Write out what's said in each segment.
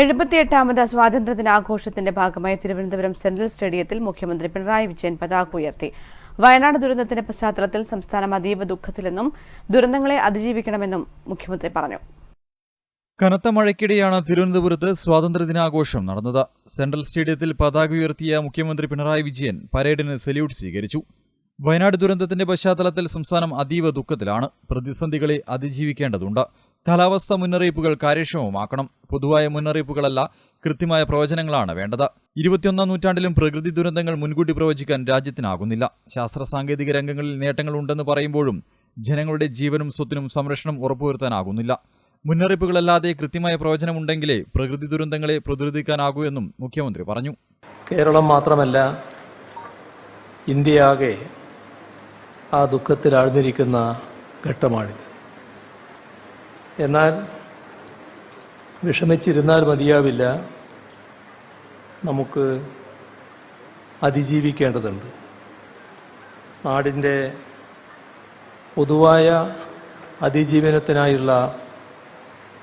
എഴുപത്തിയെട്ടാമത് സ്വാതന്ത്ര്യദിനാഘോഷത്തിന്റെ ഭാഗമായി തിരുവനന്തപുരം സെൻട്രൽ സ്റ്റേഡിയത്തിൽ മുഖ്യമന്ത്രി പിണറായി വിജയൻ പതാക ഉയർത്തി. വയനാട് ദുരന്തത്തിന്റെ പശ്ചാത്തലത്തിൽ സംസ്ഥാനം അതീവ ദുഃഖത്തിലെന്നും ദുരന്തങ്ങളെ അതിജീവിക്കണമെന്നും മുഖ്യമന്ത്രി പറഞ്ഞു. കനത്ത മഴയ്ക്കിടെയാണ് തിരുവനന്തപുരത്ത് സ്വാതന്ത്ര്യദിനാഘോഷം നടന്നത്. സെൻട്രൽ സ്റ്റേഡിയത്തിൽ പതാക ഉയർത്തിയ മുഖ്യമന്ത്രി പിണറായി വിജയൻ പരേഡിന് സല്യൂട്ട് സ്വീകരിച്ചു. വയനാട് ദുരന്തത്തിന്റെ പശ്ചാത്തലത്തിൽ സംസ്ഥാനം അതീവ ദുഃഖത്തിലാണ്. പ്രതിസന്ധികളെ അതിജീവിക്കേണ്ടതുണ്ട്. കാലാവസ്ഥാ മുന്നറിയിപ്പുകൾ കാര്യക്ഷമമാക്കണം. പൊതുവായ മുന്നറിയിപ്പുകളല്ല കൃത്യമായ പ്രവചനങ്ങളാണ് വേണ്ടത്. ഇരുപത്തിയൊന്നാം നൂറ്റാണ്ടിലും പ്രകൃതി ദുരന്തങ്ങൾ മുൻകൂട്ടി പ്രവചിക്കാൻ രാജ്യത്തിനാകുന്നില്ല. ശാസ്ത്ര സാങ്കേതിക രംഗങ്ങളിൽ നേട്ടങ്ങൾ ഉണ്ടെന്ന് പറയുമ്പോഴും ജനങ്ങളുടെ ജീവനും സ്വത്തിനും സംരക്ഷണം ഉറപ്പുവരുത്താനാകുന്നില്ല. മുന്നറിയിപ്പുകളല്ലാതെ കൃത്യമായ പ്രവചനമുണ്ടെങ്കിലേ പ്രകൃതി ദുരന്തങ്ങളെ പ്രതിരോധിക്കാനാകൂ എന്നും മുഖ്യമന്ത്രി പറഞ്ഞു. കേരളം മാത്രമല്ല ഇന്ത്യയാകെ ആ ദുഃഖത്തിൽ ആഴ്ന്നിരിക്കുന്ന ഘട്ടമാണിത്. എന്നാൽ വിഷമിച്ചിരുന്നാൽ മതിയാവില്ല. നമുക്ക് അതിജീവിക്കേണ്ടതുണ്ട്. നാടിന്റെ പൊതുവായ അതിജീവനത്തിനായുള്ള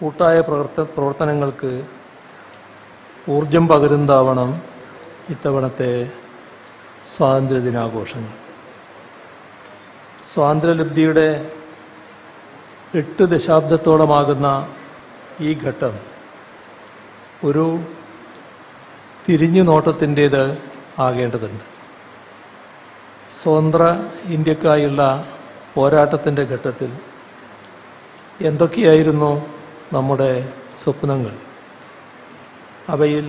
കൂട്ടായ പ്രവർത്ത പ്രവർത്തനങ്ങൾക്ക് ഊർജം പകരുന്നതാവണം ഇത്തവണത്തെ സ്വാതന്ത്ര്യദിനാഘോഷങ്ങൾ. സ്വാതന്ത്ര്യലബ്ധിയുടെ എട്ട് ദശാബ്ദത്തോളമാകുന്ന ഈ ഘട്ടം ഒരു തിരിഞ്ഞു നോട്ടത്തിന്റേത് ആകേണ്ടതുണ്ട്. സ്വതന്ത്ര ഇന്ത്യക്കായുള്ള പോരാട്ടത്തിന്റെ ഘട്ടത്തിൽ എന്തൊക്കെയായിരുന്നു നമ്മുടെ സ്വപ്നങ്ങൾ? അവയിൽ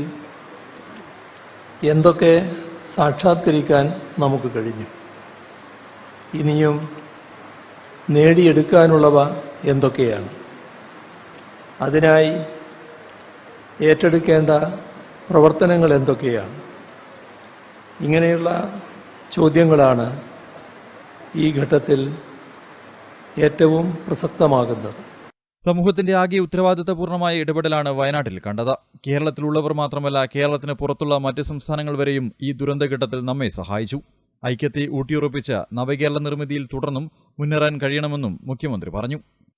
എന്തൊക്കെ സാക്ഷാത്കരിക്കാൻ നമുക്ക് കഴിഞ്ഞു? ഇനിയും നേടിയെടുക്കാനുള്ളവ എന്തൊക്കെയാണ്? അതിനായി ഏറ്റെടുക്കേണ്ട പ്രവർത്തനങ്ങൾ എന്തൊക്കെയാണ്? ഇങ്ങനെയുള്ള ചോദ്യങ്ങളാണ് ഈ ഘട്ടത്തിൽ ഏറ്റവും പ്രസക്തമാകുന്നത്. സമൂഹത്തിന്റെ ആകെ ഉത്തരവാദിത്തപൂർണമായ ഇടപെടലാണ് വയനാട്ടിൽ കണ്ടത്. കേരളത്തിലുള്ളവർ മാത്രമല്ല കേരളത്തിന് പുറത്തുള്ള മറ്റ് സംസ്ഥാനങ്ങൾ വരെയും ഈ ദുരന്തഘട്ടത്തിൽ നമ്മെ സഹായിച്ചു. ഐക്യത്തെ ഊട്ടിയുറപ്പിച്ച് നവകേരള നിർമ്മിതിയിൽ തുടർന്നും മുന്നേറാൻ കഴിയണമെന്നും മുഖ്യമന്ത്രി പറഞ്ഞു.